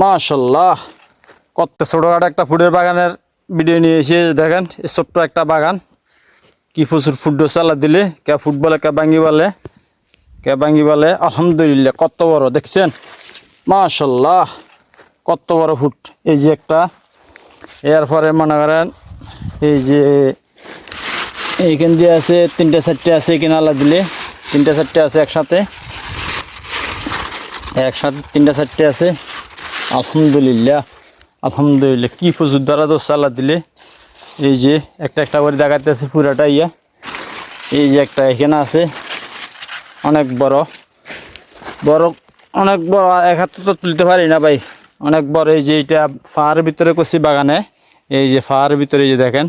মাশাল্লাহ। কত ছোটোখাটো একটা ফুলের বাগানের ভিডিও নিয়ে এসে দেখেন ছোট্ট একটা বাগান। কি প্রচুর ফুড চালা দিলে, কে ফুট বলে কে বাঙ্গি বলে কে বাঙ্গি বলে আলহামদুলিল্লাহ, কত বড়, দেখছেন? মাশাল্লাহ, কত বড় ফুট। এই যে একটা এরপরে মনে করেন, এই যে এইখান দিয়ে আছে, তিনটে, চারটে আছে এখানে আলাদা দিলে, তিনটে, চারটে আছে একসাথে। একসাথে তিনটে, চারটে আছে। আলহামদুলিল্লাহ আলহামদুলিল্লাহ। কি প্রচুর দ্বারা দোষ চালা দিলে? এই যে একটা একটা করে দেখাতে আছে পুরাটা ইয়া। এই যে একটা এখানে আছে, অনেক বড়। বড়, অনেক বড়, এক হাতে তো তুলতে পারি না ভাই। অনেক বড়, এই যে এটা ফাঁড়ের ভিতরে করছি বাগানে। এই যে ফাঁড়ের ভিতরে যে দেখেন,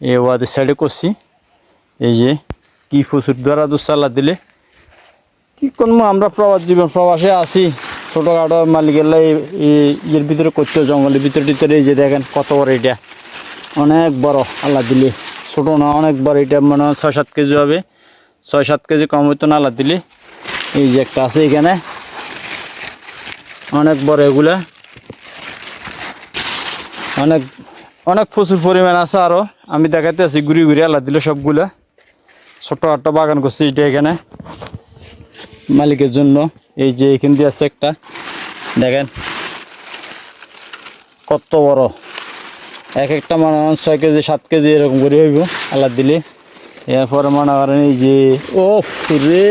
এই ওয়াদের সাইডে করছি। এই যে কি প্রচুর দ্বারা দোষ চালা দিলে? কি করব আমরা প্রবাস জীবন প্রবাসে আছি। ছোটোখাটো মালিকেরা এই- এই ইয়ের ভিতরে করতে জঙ্গলের ভিতরে ভিতরে যে দেখেন কত বড় এটা। অনেক বড়, আল্লাহ দিলে। ছোটো না, অনেক বড়, এটা মানে ছয় সাত কেজি হবে। ছয় সাত কেজি কম হইতো না, আল্লাহ দিলে। এই যে একটা আছে এখানে। অনেক বড় এগুলা। অনেক অনেক প্রচুর পরিমাণ আছে আরও আমি দেখাতে আছি ঘুরি ঘুরি, আল্লাহ দিলে সবগুলা। ছোটো একটা বাগান করছি এটা এখানে। মালিকের জন্য। এই যে এখান দিয়ে আছে একটা। দেখেন। কত বড়। এক একটা মনে হয় ছয় কেজি, সাত কেজি এরকম করে হইব, আল্লাহ দিলে। এরপরে মনে করেন এই যে ও রে।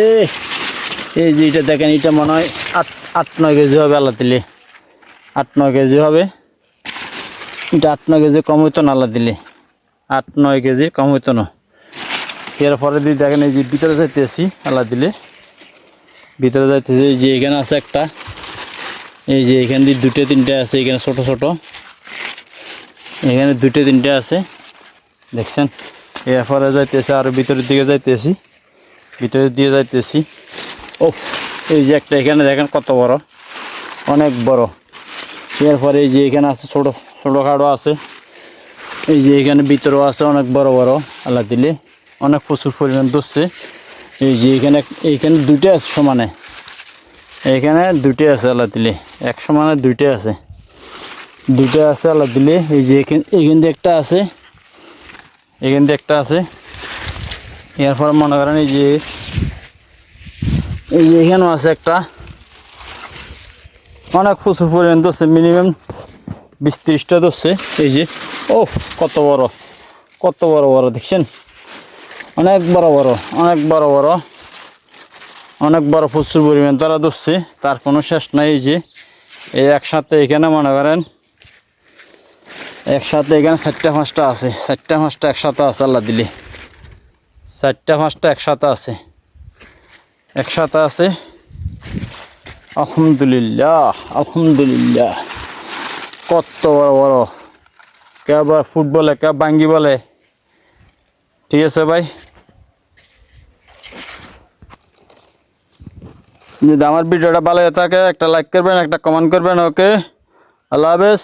এই যে এটা দেখেন, এটা মনে হয় আট আট, নয় কেজি হবে আল্লাহ দিলে। আট, নয় কেজি হবে। এটা আট, নয় কেজি কম হইতো না আল্লাহ দিলে। আট, নয় কেজি কম হইতো না। এরপরে দিয়ে দেখেন এই যে ভিতরে যাইতে আসি আল্লাহ দিলে। ভিতরে যাইতেছি, এই যে এখানে আছে একটা। এই যে এখান দিয়ে দুটো তিনটে আছে, এখানে ছোট ছোট। এখানে দুটো তিনটে আছে। দেখছেন? এরপরে যাইতেছে, আর ভিতরের দিকে যাইতেছি। ভিতরের দিয়ে যাইতেছি। ও এই যে একটা এখানে দেখেন কত বড়। অনেক বড়। এরপরে এই যে এখানে আছে ছোটো ছোটোখাটো আছে। এই যে এখানে ভিতরেও আছে অনেক বড় বড়। আল্লাহ দিলে অনেক প্রচুর পরিমাণ ধরছে। এই যে এখানে এইখানে দুইটা আছে সমানে। এখানে দুইটা আছে আল্লাহ দিলে। এক সমানে দুইটা আছে। দুইটা আছে আল্লাহ দিলে। এই যে এখান দিয়ে একটা আছে। এখান দিয়ে একটা আছে। এরপর মনে করেন এই যে এই যে এখানেও আছে একটা। অনেক প্রচুর পরিমাণ ধরছে। মিনিমাম বিশ ত্রিশটা ধরছে। এই যে ও কত বড়। কত বড় বড়, দেখছেন? অনেক বড় বড়, অনেক বড় বড়। অনেক বড় প্রচুর পরিমাণ তারা ধরছে, তার কোনো শেষ নাই যে। এই একসাথে এখানে মনে করেন, একসাথে এখানে চারটা পাঁচটা আছে, চারটা পাঁচটা একসাথে আছে, আল্লাহ দিলে। চারটা পাঁচটা একসাথে আছে একসাথে আছে। আলহামদুলিল্লাহ আলহামদুলিল্লাহ। কত বড় বড়। কে ফুটবলে, কে বাঙ্গি বলে। ঠিক আছে ভাই? যদি আমার ভিডিওটা ভালো হয়ে থাকে, একটা লাইক করবেন, একটা কমেন্ট করবেন ওকে আল্লাহ হাফেজ।